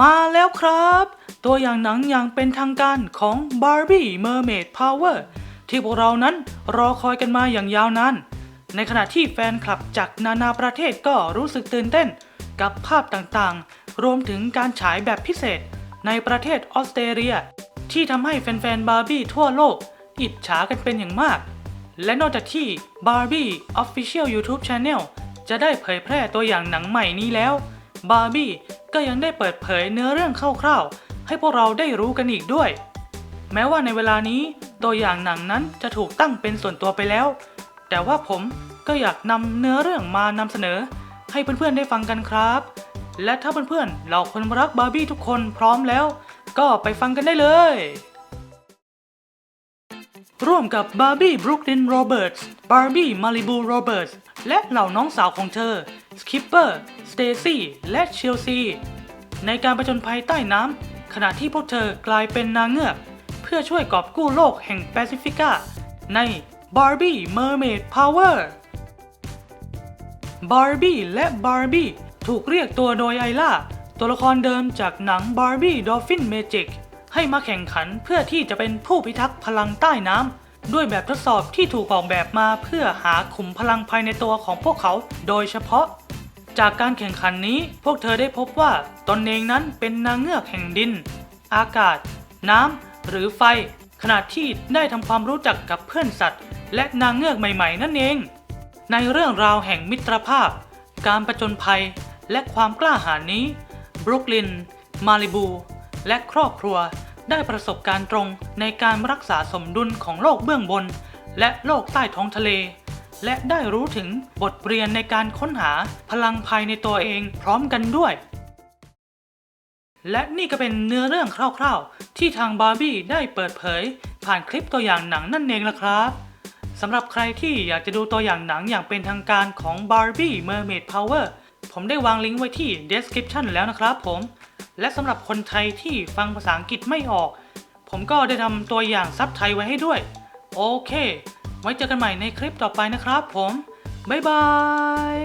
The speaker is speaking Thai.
มาแล้วครับ ตัวอย่างหนังอย่างเป็นทางการของ Barbie Mermaid Power ที่พวกเรานั้นรอคอยกันมาอย่างยาวนาน ในขณะที่แฟนคลับจากนานาประเทศก็รู้สึกตื่นเต้น กับภาพต่างๆ รวมถึงการฉายแบบพิเศษ ในประเทศออสเตรเลีย ที่ทำให้แฟนๆบาร์บี้ทั่วโลก อิจฉากันเป็นอย่างมาก และนอกจากที่ Barbie Official YouTube Channel จะได้เผยแพร่ตัวอย่างหนังใหม่นี้แล้วบาร์บี้ ก็ยังได้เปิดเผยเนื้อเรื่องคร่าวๆ ให้พวกเราได้รู้กันอีกด้วย แม้ว่าในเวลานี้ตัวอย่างหนังนั้นจะถูกตั้งเป็นส่วนตัวไปแล้ว แต่ว่าผมก็อยากนำเนื้อเรื่องมานำเสนอ ให้เพื่อนๆได้ฟังกันครับ และถ้าเพื่อนๆเราคนรักบาร์บี้ทุกคนพร้อมแล้ว ก็ไปฟังกันได้เลย ร่วมกับบาร์บี้บรุกลินโรเบิร์ตส์บาร์บี้มาริบูโรเบิร์ตส์และเหล่าน้องสาวของเธอ สคิปเปอร์ สเตซี่ และเชลซี ในการประจนภัยใต้น้ำขณะที่พวกเธอกลายเป็นนางเงือก เพื่อช่วยกอบกู้โลกแห่งแปซิฟิกาใน Barbie Mermaid Power บาร์บี้และบาร์บี้ถูกเรียกตัวโดยไอล่า ตัวละครเดิมจากหนัง Barbie Dolphin Magic ให้มาแข่งขันเพื่อที่จะเป็นผู้พิทักษ์พลังใต้น้ำด้วยแบบทดสอบที่ถูกออกแบบมาเพื่อหาขุมพลังภายในตัวของพวกเขา โดยเฉพาะ จากการแข่งขันนี้พวกเธอได้พบว่าตนเองนั้นเป็นนางเงือกแห่งดิน อากาศ น้ำ หรือไฟ ขณะที่ได้ทำความรู้จักกับเพื่อนสัตว์ และนางเงือกใหม่ ๆ นั่นเอง ในเรื่องราวแห่งมิตรภาพ การประจนภัย และความกล้าหาญนี้บรุกลิน มาริบู และครอบครัวได้ประสบการณ์ตรงในการรักษาสมดุลของโลกเบื้องบน และโลกใต้ท้องทะเล และได้รู้ถึงบทเรียนในการค้นหาพลังภายในตัวเองพร้อมกันด้วย และนี่ก็เป็นเนื้อเรื่องคร่าวๆ ที่ทางบาร์บี้ได้เปิดเผย ผ่านคลิปตัวอย่างหนังนั่นเองละครับสำหรับใครที่อยากจะดูตัวอย่างหนังอย่างเป็นทางการของ Barbie Mermaid Power ผมได้วางลิงก์ไว้ที่ description แล้วนะครับผม และสำหรับคนไทยที่ฟังภาษาอังกฤษไม่ออก ผมก็ได้ทำตัวอย่างซับไทยไว้ให้ด้วย โอเค ไว้เจอกันใหม่ในคลิปต่อไปนะครับผม บ๊ายบาย